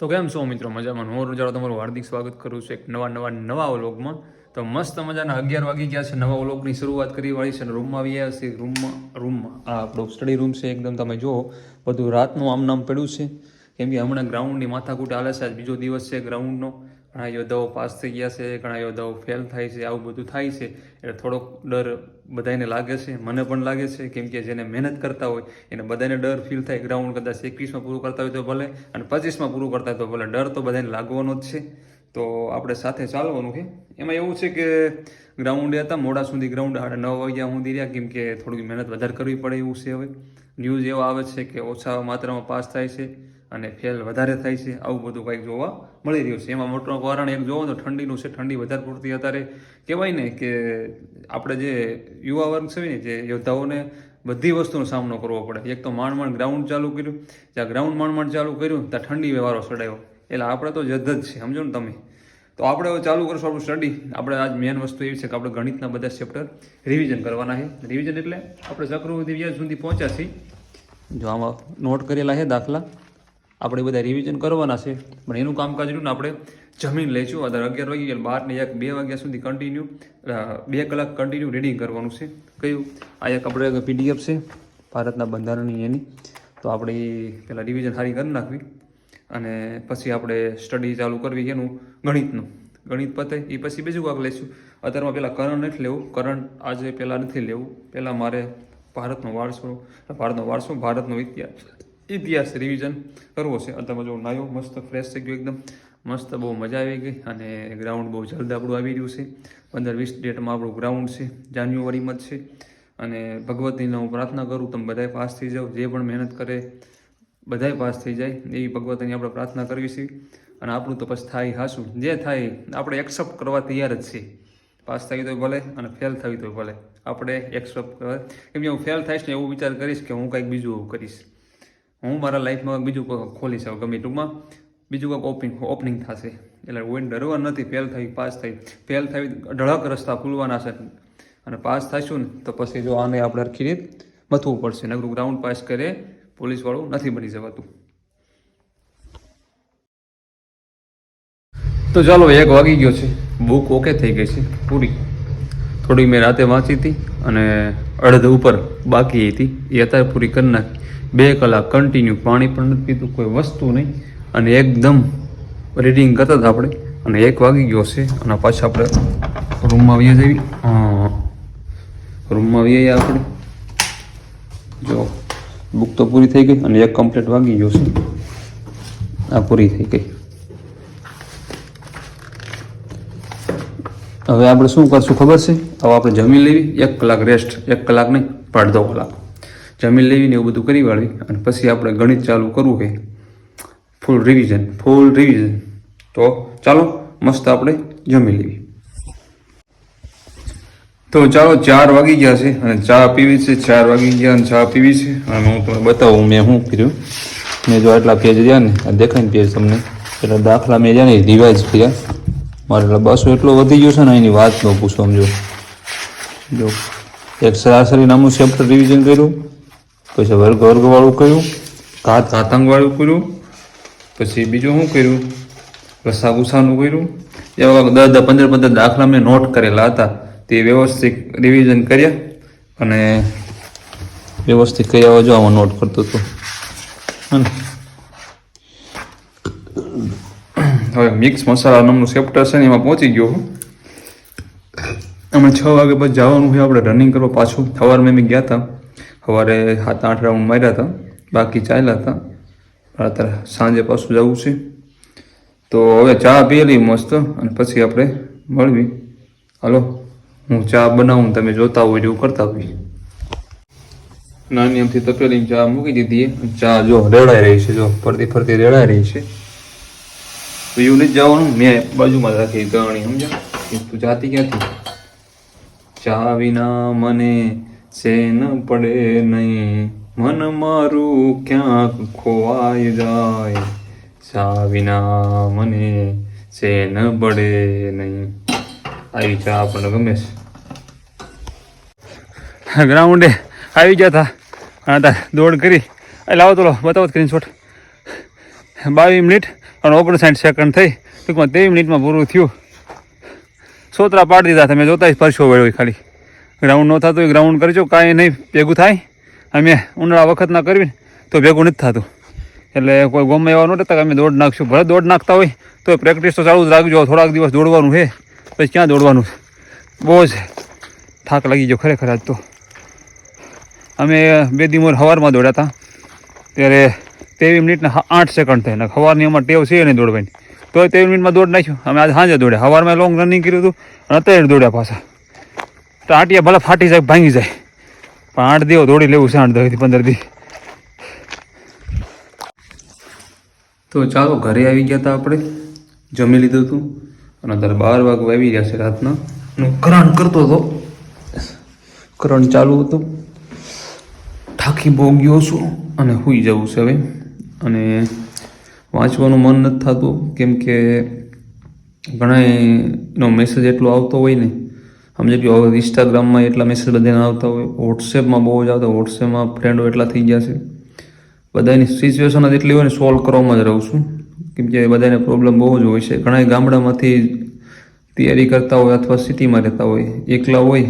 તો કેમ છો મિત્રો? મજામાં? હું રજાડો તમારું હાર્દિક સ્વાગત કરું છું એક નવા નવા નવા વ્લોગમાં. તો મસ્ત મજાના અગિયાર વાગી ગયા છે, નવા વ્લોગની શરૂઆત કરી વાળી છે અને રૂમમાં આવી ગયા છે રૂમમાં રૂમમાં. આ આપણો સ્ટડી રૂમ છે, એકદમ તમે જુઓ, બધું રાતનું આમ નામ પડ્યું છે. કેમ કે હમણાં ગ્રાઉન્ડની માથાકૂટ હાલે છે, આજ બીજો દિવસ છે ગ્રાઉન્ડનો ઘણા યોદ્ધાઓ પાસ થઈ ગયા છે, ઘણા યોદ્ધાઓ ફેલ થાય છે, આવું બધું થાય છે. એટલે થોડોક ડર બધાને લાગે છે, મને પણ લાગે છે, કેમ કે જેને મહેનત કરતા હોય, એને બધાને ડર ફીલ થાય. ગ્રાઉન્ડ કદાચ એકવીસમાં પૂરું કરતા હોય તો ભલે, અને પચીસમાં પૂરું કરતા હોય તો ભલે. ડર તો બધાને લાગવાનો જ છે. તો આપણે સાથે ચાલવાનું છે એમાં એવું છે કે ગ્રાઉન્ડે હતા, મોડા સુધી ગ્રાઉન્ડ સાડા નવ વાગ્યા સુધી રહ્યા, કેમ કે થોડીક મહેનત વધારે કરવી પડે એવું છે હવે. ન્યૂઝ એવા આવે છે કે ઓછા માત્રામાં પાસ થાય છે. અને ફેલ વધારે થાય છે, આવું બધું કંઈક જોવા મળી રહ્યું છે. એમાં મોટું કારણ એક જોવો તો ઠંડીનું છે, ઠંડી વધારે પૂરતી અત્યારે કહેવાય ને કે આપણે જે યુવા વર્ગ છે ને જે યોદ્ધાઓને બધી વસ્તુનો સામનો કરવો પડે. એક તો માંડ ગ્રાઉન્ડ ચાલુ કર્યું. જ્યાં ગ્રાઉન્ડ માંડ ચાલુ કર્યું, ત્યાં ઠંડી વ્યવહારો ચડાવ્યો એટલે આપણે તો જદ જ છે, સમજો ને તમે. તો આપણે હવે ચાલુ કરશું આપણું સ્ટડી. આપણે આજ મેન વસ્તુ એવી છે કે આપણે ગણિતના બધા ચેપ્ટર રિવિઝન કરવાના છે. રિવિઝન એટલે આપણે ચક્રવૃદ્ધિ વ્યાજ સુધી પહોંચ્યા છીએ. જો આમાં નોટ કરેલા છે દાખલા. આપણે બધા રિવિઝન કરવાના છે. પણ એનું કામકાજ રહ્યું ને આપણે જમીન લઈશું અત્યારે અગિયાર વાગી બાર ને એક, બે વાગ્યા સુધી કન્ટિન્યુ બે કલાક કન્ટિન્યુ રીડિંગ કરવાનું છે. કયું? આ એક આપણે પીડીએફ છે, ભારતના બંધારણની એની. તો આપણે પહેલાં રિવિઝન સારી કરી નાખવી. અને પછી આપણે સ્ટડી ચાલુ કરવી એનું ગણિતનું. ગણિત પતે, એ પછી બીજું કાંક લઈશું અત્યારમાં પહેલાં કરંટ નથી લેવું. કરંટ આજે પહેલાં નથી લેવું. પહેલાં મારે ભારતનો વારસો ભારતનો વારસો, ભારતનો ઇતિહાસ. ઇતિહાસ રિવિઝન કરવો છે. અત્યારમાં જો નાયો, મસ્ત ફ્રેશ થઈ ગયો એકદમ. મસ્ત બહુ મજા આવી ગઈ અને ગ્રાઉન્ડ બહુ જલ્દ આપણું આવી રહ્યું છે. પંદર વીસ ડેટમાં આપણું ગ્રાઉન્ડ છે, જાન્યુઆરીમાં જ છે. અને ભગવતીને હું પ્રાર્થના કરું, તમે બધાય પાસ થઈ જાઓ. જે પણ મહેનત કરે, બધાય પાસ થઈ જાય. એવી ભગવતીની આપણે પ્રાર્થના કરવી છે. અને આપણું તો પછી થાય હાશું જે થાય, આપણે એક્સેપ્ટ કરવા તૈયાર જ છીએ પાસ થઈ તો ભલે અને ફેલ થવી તો ભલે. આપણે એક્સેપ્ટ કરવા કે હું ફેલ થઈશ ને એવું વિચાર કરીશ કે હું કંઈક બીજું એવું કરીશ. હું મારા લાઈફમાં બીજું ખોલી હવે ગમે ટૂંકમાં. બીજું કંઈક ઓપનિંગ ઓપનિંગ થશે. એટલે કોઈને ડરવા નથી ફેલ થઈ પાસ થઈ. ફેલ થઈ ઢળક રસ્તા ખુલવાના છે. અને પાસ થઈશું ને, તો પછી જો આને આપણે હરખી રીત મથવું પડશે. નગરું ગ્રાઉન્ડ પાસ કરે પોલીસવાળું નથી બની જવાતું. તો ચાલો એક વાગી ગયો છે. બુક ઓકે થઈ ગઈ છે, પૂરી. થોડી મેં રાતે વાંચી હતી અને અડધ ઉપર બાકી હતી. એ અત્યારે પૂરી કરી નાખી. બે કલાક કન્ટિન્યુ પાણી પણ નથી પીધું કોઈ વસ્તુ નહીં. અને એકદમ રીડિંગ કરતા હતા આપણે, અને એક વાગી ગયો છે, અને પાછા આપણે રૂમમાં આવીએ જઈએ રૂમમાં આવીએ આપણે. જો બુક તો પૂરી થઈ ગઈ, અને એક કમ્પ્લીટ વાગી ગયો છે. આ પૂરી થઈ ગઈ. હવે આપણે શું કરશું ખબર છે? હવે આપણે જમીન લેવી, એક કલાક રેસ્ટ એક કલાક નહીં પણ અડધો કલાક. જમીન લેવીને એવું બધું કરી વાળવી અને પછી આપણે ગણિત ચાલુ કરવું છે. ફૂલ રિવિઝન ફૂલ રિવિઝન તો ચાલો, મસ્ત આપણે જમી લેવી. તો ચાલો, ચાર વાગી ગયા છે અને ચા પીવી છે, ચાર વાગી ગયા અને ચા પીવી છે. અને હું તમને બતાવું, મેં શું કર્યું? મેં જો આટલા પેજ રહ્યા ને દેખાય ને પેજ તમને. એટલે દાખલા મેં જ્યાં ને રિવાઇઝ કર્યા. મારે બસો એટલો વધી ગયો છે ને, એની વાત ન પૂછો સમજો. જો, એક સરાસરી નામનું ચેપ્ટર રિવિઝન કર્યું. પછી વર્ગ વર્ગવાળું કર્યું, ઘાત ઘાતાંકવાળું કર્યું, પછી બીજું શું કર્યું? રસા ગુસાનું કર્યું. એવા દસ દસ, પંદર પંદર દાખલા મેં નોટ કરેલા હતા. તે વ્યવસ્થિત રિવિઝન કર્યા અને વ્યવસ્થિત કર્યા જો આમાં નોટ કરતો હતો. હવે મિક્સ મસાલા નામનું ચેપ્ટર છે ને એમાં પહોંચી ગયો અમે છ વાગે પછી જવાનું હોય આપણે રનિંગ કરવા પાછું. સવારમાં મેં ગયા હતા. સવારે સાત આઠ રાઉન્ડ માર્યા હતા. બાકી ચાલ્યા હતા. અત્યારે સાંજે પાછું જવું છે. તો હવે ચા પીએલી મસ્ત અને પછી આપણે મળવી. હાલો, હું ચા બનાવું તમે જોતા હોય એવું કરતા હોય નાની એમથી તપેલી ચા મૂકી દીધી ચા જો રેડાઈ રહી છે, જો ફરતી ફરતી રેડાઈ રહી છે. તો એવું નથી જવાનું. મેં બાજુમાં રાખી ગણી સમજા તું જાતી ક્યાંથી? ચા વિના મને ચેન પડે નહીં. મન મારું ક્યાંક ખોવાઈ જાય. ચા વિના મને ચેન પડે નહીં. આવી ચા આપણને ગમે છે ગ્રાઉન્ડે આવી ગયા હતા દોડ કરી. લાવો તો બતાવો છોટ બાવીસ મિનિટ અને ઓગણસાઠ સેકન્ડ થઈ. ટૂંકમાં ત્રેવીસ મિનિટમાં પૂરું થયું. સોતરા પાડી દીધા તમે જોતા જ પરસો વળ્યો ખાલી. ગ્રાઉન્ડ ન થતું એ ગ્રાઉન્ડ કરજો કાંઈ નહીં, ભેગું થાય. અમે ઉનાળા વખતના કરવી તો ભેગું નથી થતું. એટલે કોઈ ગમે એવા નહોતા કે અમે દોડ નાખશું. ભલે દોડ નાખતા હોય, તો પ્રેક્ટિસ તો ચાલુ જ રાખજો. થોડાક દિવસ દોડવાનું છે, પછી ક્યાં દોડવાનું બહુ જ થાક લાગી ગયો ખરેખર આજ તો. અમે બે દિવસ સવારમાં દોડ્યા હતા. ત્યારે ત્રેવીસ મિનિટને આઠ સેકન્ડ થાય. ને સવારની અમારે ટેવ છે નહીં દોડવાની. તો ત્રેવીસ મિનિટમાં દોડ નાખ્યું. અમે આજે સાંજે દોડ્યા. સવારમાં લોંગ રનિંગ કર્યું હતું, અને અત્યારે દોડ્યા પાછા. તો આંટિયા ભલે ફાટી જાય, ભાંગી જાય. પણ આઠ દેવો દોડી લેવું છે, આઠ દસથી પંદર દી. તો ચાલો, ઘરે આવી ગયા હતા આપણે. જમી લીધું હતું અને અત્યારે બાર વાગે આવી ગયા છે રાતના. હું કરંટ કરતો હતો. કરંટ ચાલુ હતું. થાકી બહુ ગયો છું અને સૂઈ જવું છે હવે. અને વાંચવાનું મન નથી થતું. કેમ કે ઘણા એનો મેસેજ એટલો આવતો હોય ને સમજે કે હવે ઇન્સ્ટાગ્રામમાં એટલા મેસેજ બધાને આવતા હોય. વોટ્સએપમાં બહુ જ આવતા. વોટ્સએપમાં ફ્રેન્ડો એટલા થઈ ગયા છે. બધાની સિચ્યુએશન જ એટલી હોય ને સોલ્વ કરવામાં જ રહું છું. કેમ કે બધાને પ્રોબ્લેમ બહુ જ હોય છે. ઘણા ગામડામાંથી તૈયારી કરતા હોય અથવા સિટીમાં રહેતા હોય. એકલા હોય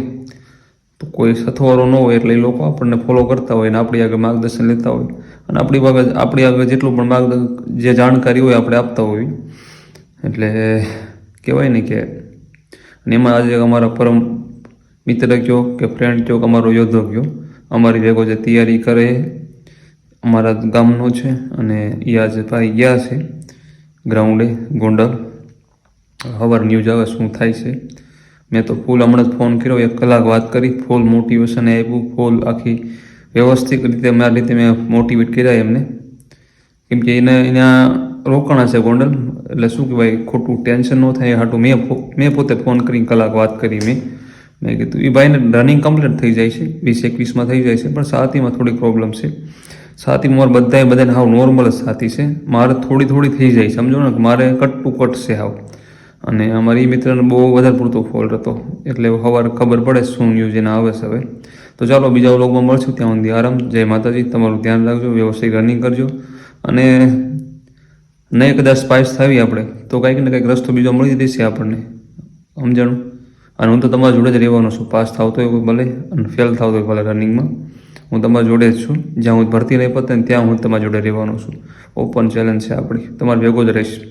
તો કોઈ સથવારો ન હોય એટલે એ લોકો આપણને ફોલો કરતા હોય અને આપણી આગળ માર્ગદર્શન લેતા હોય. અને આપણી આગળ આપણી આગળ જેટલું પણ માર્ગદર્શન જે જાણકારી હોય આપણે આપતા હોય. એટલે કહેવાય ને કે અને એમાં આજે અમારા પરમ મિત્ર કયો કે ફ્રેન્ડ કયો અમારો યોદ્ધો કયો? અમારી ભેગો જે તૈયારી કરે, અમારા ગામનો છે અને એ આજે ભાઈ ગયા છે ગ્રાઉન્ડે ગોંડલ. હવાર ન્યૂઝ આવે શું થાય છે. મેં તો ફૂલ હમણાં જ ફોન કર્યો, એક કલાક વાત કરી ફૂલ મોટિવેશન આપ્યું ફૂલ આખી વ્યવસ્થિત રીતે મારી રીતે મેં મોટિવેટ કર્યા એમને. કેમ કે એને, એના રોકાણા છે ગોંડલ. એટલે શું કહેવાય, ખોટું ટેન્શન ન થાય હાટું મેં મેં પોતે ફોન કરીને કલાક વાત કરી મેં. મેં કીધું એ ભાઈને રનિંગ કમ્પ્લીટ થઈ જાય છે, વીસ એકવીસમાં થઈ જાય છે, પણ સાતીમાં થોડી પ્રોબ્લેમ છે. સાતી મારે બધાય બધાને હાવ નોર્મલ જ સાતી છે. મારે થોડી થોડી થઈ જાય સમજો ને મારે કટ ટુ કટ છે હાવ. અને અમારી મિત્રને બહુ વધારે પૂરતો ફોલ્ટ હતો. એટલે સવારે ખબર પડે શું ન્યૂઝ એના આવે છે હવે. તો ચાલો બીજા વ્લોગમાં મળશું. ત્યાં સુધી આરામ. જય માતાજી. તમારું ધ્યાન રાખજો. વ્યવસ્થિત રનિંગ કરજો. અને નહીં કદાચ સ્પાઇસ થાવી આપણે, તો કંઈક ને કંઈક રસ્તો બીજો મળી દેશે આપણને. સમજાણું? અને હું તો તમારા જોડે જ રહેવાનો છું. પાસ થાવતો હોય ભલે, અને ફેલ થાવતો હોય ભલે રનિંગમાં હું તમારા જોડે જ છું. જ્યાં હું ભરતી નહીં પતે ત્યાં હું તમારા જોડે રહેવાનો છું. ઓપન ચેલેન્જ છે આપણી. તમારે ભેગો જ રહીશ.